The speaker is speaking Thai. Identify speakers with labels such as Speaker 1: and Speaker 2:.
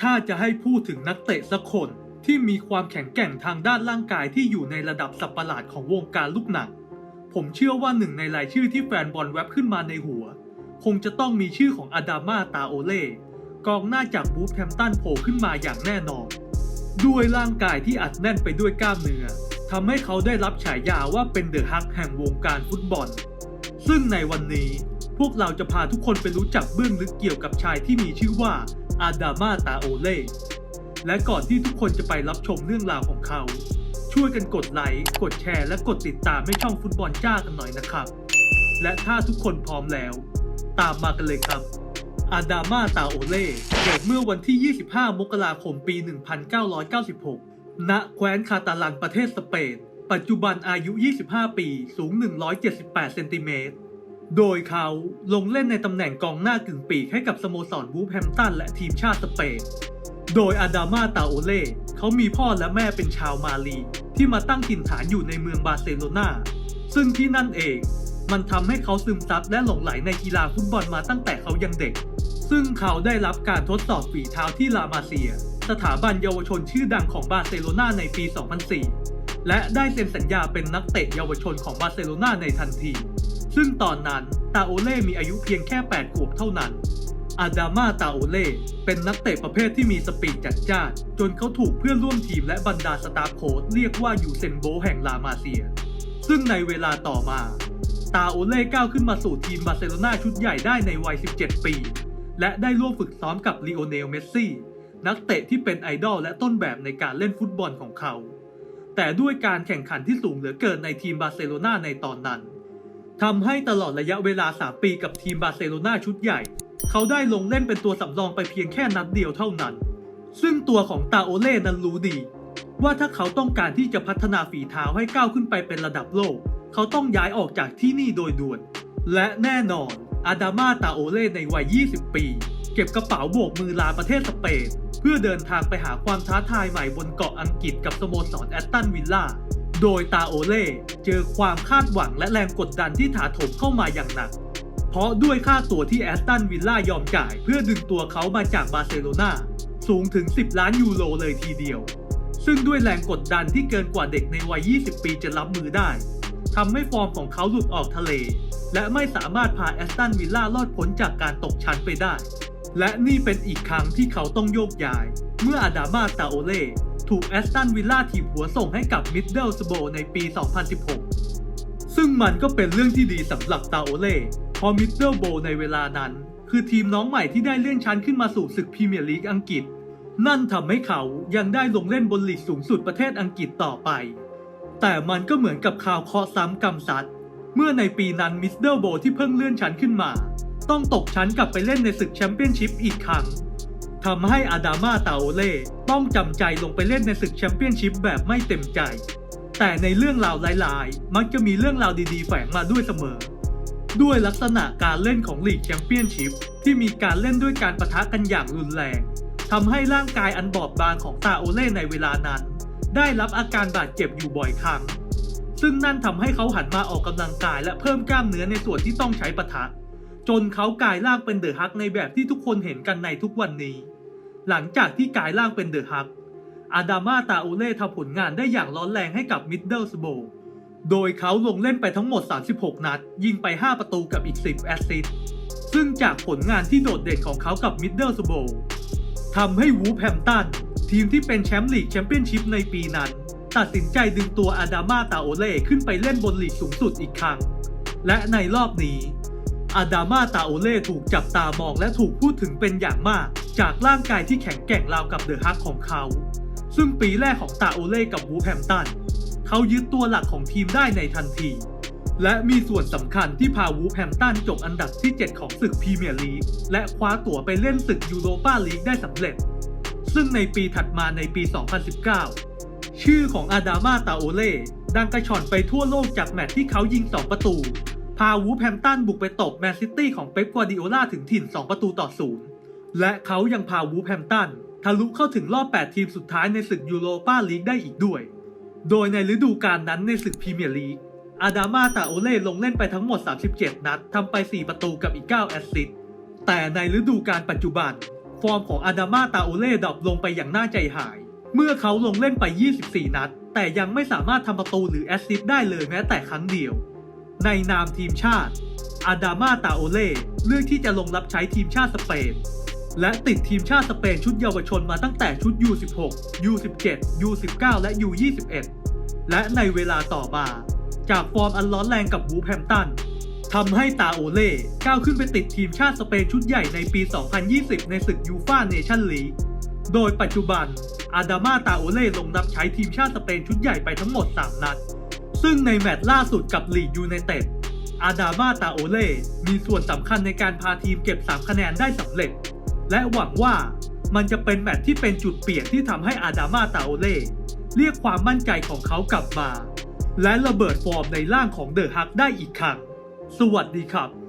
Speaker 1: ถ้าจะให้พูดถึงนักเตะสักคนที่มีความแข็งแกร่งทางด้านร่างกายที่อยู่ในระดับสับประหลาดของวงการลูกหนัง ผมเชื่อว่าหนึ่งในรายชื่อที่แฟนบอลแวบขึ้นมาในหัว คงจะต้องมีชื่อของอาดามาตาโอเล่กองหน้าจากบูฟแฮมตันโผล่ขึ้นมาอย่างแน่นอน ด้วยร่างกายที่อัดแน่นไปด้วยกล้ามเนื้อทำให้เขาได้รับฉายาว่าเป็นเดอะฮักแห่งวงการฟุตบอล ซึ่งในวันนี้ พวกเราจะพาทุกคนไปรู้จักเบื้องลึกเกี่ยวกับชายที่มีชื่อว่าอาดามาตาโอเล่และก่อนที่ทุกคนจะไปรับชมเรื่องราวของเขา ช่วยกันกดไลค์ กดแชร์ และกดติดตามให้ช่องฟุตบอลจ้ากันหน่อยนะครับ และถ้าทุกคนพร้อมแล้ว ตามมากันเลยครับ อาดามาตาโอเล่เกิดเมื่อวันที่ 25 มกราคม ปี 1996 ณ แคว้นคาตาลันประเทศสเปน ปัจจุบันอายุ 25 ปี สูง 178 เซนติเมตร โดยเขาลงเล่นในตำแหน่งกองหน้ากึ่งปีกให้กับสโมสรวูฟแฮมตันและทีมชาติสเปน โดยอาดามาตาโอเล่เขามีพ่อและแม่เป็นชาวมาลี ที่มาตั้งถิ่นฐานอยู่ในเมืองบาร์เซโลนาซึ่งที่นั่นเองมันทำให้เขาซึมซับและหลงไหลในกีฬาฟุตบอลมาตั้งแต่เขายังเด็ก ซึ่งเขาได้รับการทดสอบฝีเท้าที่ลามาเซีย สถาบันเยาวชนชื่อดังของบาร์เซโลนาในปี 2004 และได้เซ็นสัญญาเป็นนักเตะเยาวชนของบาร์เซโลนาในทันที ซึ่งตอนนั้นตาโอเล่มีอายุเพียงแค่ 8 ขวบเท่านั้น อาดามาตาโอเล่เป็นนักเตะประเภทที่มีสปีดจัดจ้านจนเขาถูกเพื่อนร่วมทีมและบรรดาสตาฟโค้ชเรียกว่ายูเซนโบแห่งลามาเซีย ซึ่งในเวลาต่อมา ตาโอเล่ก้าวขึ้นมาสู่ทีมบาร์เซโลนาชุดใหญ่ได้ในวัย 17 ปี และได้ร่วมฝึกซ้อมกับลีโอเนล เมสซี่ นักเตะที่เป็นไอดอลและต้นแบบในการเล่นฟุตบอลของเขา แต่ด้วยการแข่งขันที่สูงเหลือเกินในทีมบาร์เซโลนาในตอนนั้น ทำให้ตลอดระยะเวลา 3 ปีกับทีมบาร์เซโลนาชุดใหญ่ เขาได้ลงเล่นเป็นตัวสำรองไปเพียงแค่นัดเดียวเท่านั้น ซึ่งตัวของตาโอเล่นั้นรู้ดี ว่าถ้าเขาต้องการที่จะพัฒนาฝีเท้าให้ก้าวขึ้นไปเป็นระดับโลก เขาต้องย้ายออกจากที่นี่โดยด่วน และแน่นอนอาดามาตาโอเล่ในวัย 20 ปี เก็บกระเป๋าโบกมือลาประเทศสเปนเพื่อเดินทางไปหาความท้าทายใหม่บนเกาะอังกฤษกับสโมสรแอตตันวิลล่า โดยตาโอเล่เจอความคาดหวังและแรงกดดันที่ถาโถมเข้ามาอย่างหนัก เพราะด้วยค่าตั๋วที่แอสตันวิลล่ายอมจ่ายเพื่อดึงตัวเขามาจากบาร์เซโลนาสูงถึง 10 ล้านยูโรเลยทีเดียว ซึ่งด้วยแรงกดดันที่เกินกว่าเด็กในวัย 20 ปีจะรับมือได้ทำให้ฟอร์มของเขาหลุดออกทะเล และไม่สามารถพาแอสตันวิลล่ารอดพ้นจากการตกชั้นไปได้ และนี่เป็นอีกครั้งที่เขาต้องโยกย้าย เมื่ออาดามาตาโอเล่ ถูกแอสตันวิลล่าถีบหัวส่งให้กับมิดเดิลสโบในปี 2016 ซึ่งมันก็เป็นเรื่องที่ดีสำหรับตาโอเล่เพอมิดเดิลโบในเวลานั้น คือทีมน้องใหม่ที่ได้เลื่อนชั้นขึ้นมาสู่ศึกพรีเมียร์ลีกอังกฤษ นั่นทำให้เขายังได้ลงเล่นบนลีกสูงสุดประเทศอังกฤษต่อไป แต่มันก็เหมือนกับข่าวเคาะซ้ำกรรมซัดเมื่อในปีนั้นมิสเดิลโบที่เพิ่งเลื่อนชั้นขึ้นมา ต้องตกชั้นกลับไปเล่นในศึกแชมเปี้ยนชิพอีกครั้งทำให้อาดามาตาโอเล่ ต้องจำใจลงไปเล่นในศึกแชมเปี้ยนชิพแบบไม่เต็มใจ แต่ในเรื่องราวหลายๆ มักจะมีเรื่องราวดีๆ แฝงมาด้วยเสมอ ด้วยลักษณะการเล่นของลีกแชมเปี้ยนชิพที่มีการเล่นด้วยการประทะกันอย่างรุนแรงทำให้ร่างกายอันบอบบางของตาโอเล่ในเวลานั้น ได้รับอาการบาดเจ็บอยู่บ่อยครั้ง ซึ่งนั่นทำให้เขาหันมาออกกำลังกายและเพิ่มกล้ามเนื้อในส่วนที่ต้องใช้ปะทะ จนเขากลายร่างเป็นเดอะฮักในแบบที่ทุกคนเห็นกันในทุกวันนี้ หลังจากที่กลายร่างเป็นเดอะฮัก อาดามาตาโอเล่ทำผลงานได้อย่างร้อนแรงให้กับมิดเดิลสโบโดยเขาลงเล่นไปทั้งหมด 36 นัด ยิงไป 5 ประตูกับอีก 10 แอสซิสต์ซึ่งจากผลงานที่โดดเด่นของเขากับมิดเดิลสโบทำให้วูแฮมป์ตัน ทีมที่เป็นแชมป์ลีกแชมเปี้ยนชิพในปีนั้น ตัดสินใจดึงตัวอาดามาตาโอเล่ขึ้นไปเล่นบนลีกสูงสุดอีกครั้ง และในรอบนี้อาดามาตาโอเล่ถูกจับตามองและถูกพูดถึงเป็นอย่างมาก จากร่างกายที่แข็งแกร่งราวกับเดอะฮักของเขา ซึ่งปีแรกของตาโอเล่กับวูแฮมตัน เขายึดตัวหลักของทีมได้ในทันที และมีส่วนสำคัญที่พาวูแฮมตันจบอันดับที่ 7 ของศึกพรีเมียร์ลีก และคว้าตั๋วไปเล่นศึกยูโรปาลีกได้สำเร็จ ซึ่งในปีถัดมาในปี 2019 ชื่อของอาดามาตาโอเล่ดังกระชอนไปทั่วโลกจากแมตช์ที่เขายิง 2 ประตู พาวูแฮมตันบุกไปตบแมนซิตี้ของเป๊ปกัวดิโอลาถึงถิ่น 2 ประตูต่อศูนย์ และเขายังพาวูแฮมตันทะลุเข้าถึงรอบ 8 ทีมสุดท้ายในศึกยูโรปาลีกได้อีกด้วย โดยในฤดูกาลนั้นในศึกพรีเมียร์ลีก อาดามาตาโอเล่ลงเล่นไปทั้งหมด 37 นัดทำไป 4 ประตูกับอีก 9 แอสซิสต์ แต่ในฤดูกาลปัจจุบัน ฟอร์มของอาดามาตาโอเล่ดรอปลงไปอย่างน่าใจหาย เมื่อเขาลงเล่นไป 24 นัด แต่ยังไม่สามารถทำประตูหรือแอสซิสต์ได้เลยแม้แต่ครั้งเดียว ในนามทีมชาติอาดามาตาโอเล่เลือกที่จะลงรับใช้ทีมชาติสเปน และติดทีมชาติสเปนชุดเยาวชนมาตั้งแต่ชุด U16 U17 U19 และ U21 และในเวลาต่อมา จากฟอร์มอันร้อนแรงกับวูแฮมตันทำให้ตาโอเล่ก้าวขึ้นไปติดทีมชาติสเปนชุดใหญ่ในปี 2020 ในศึกยูฟาเนชั่นลีก โดยปัจจุบัน อาดามาตาโอเล่ลงรับใช้ทีมชาติสเปนชุดใหญ่ไปทั้งหมด 3 นัด ซึ่งในแมตช์ล่าสุดกับลีดยูไนเต็ด อาดามาตาโอเล่มีส่วนสำคัญในการพาทีมเก็บ 3 คะแนนได้สำเร็จ และหวังว่ามันจะเป็นแมตช์ที่เป็นจุดเปลี่ยนที่ทำให้อาดามาตาโอเล่เรียกความมั่นใจของเขากลับมา และระเบิดฟอร์มในร่างของเดอะฮักได้อีกครั้ง สวัสดีครับ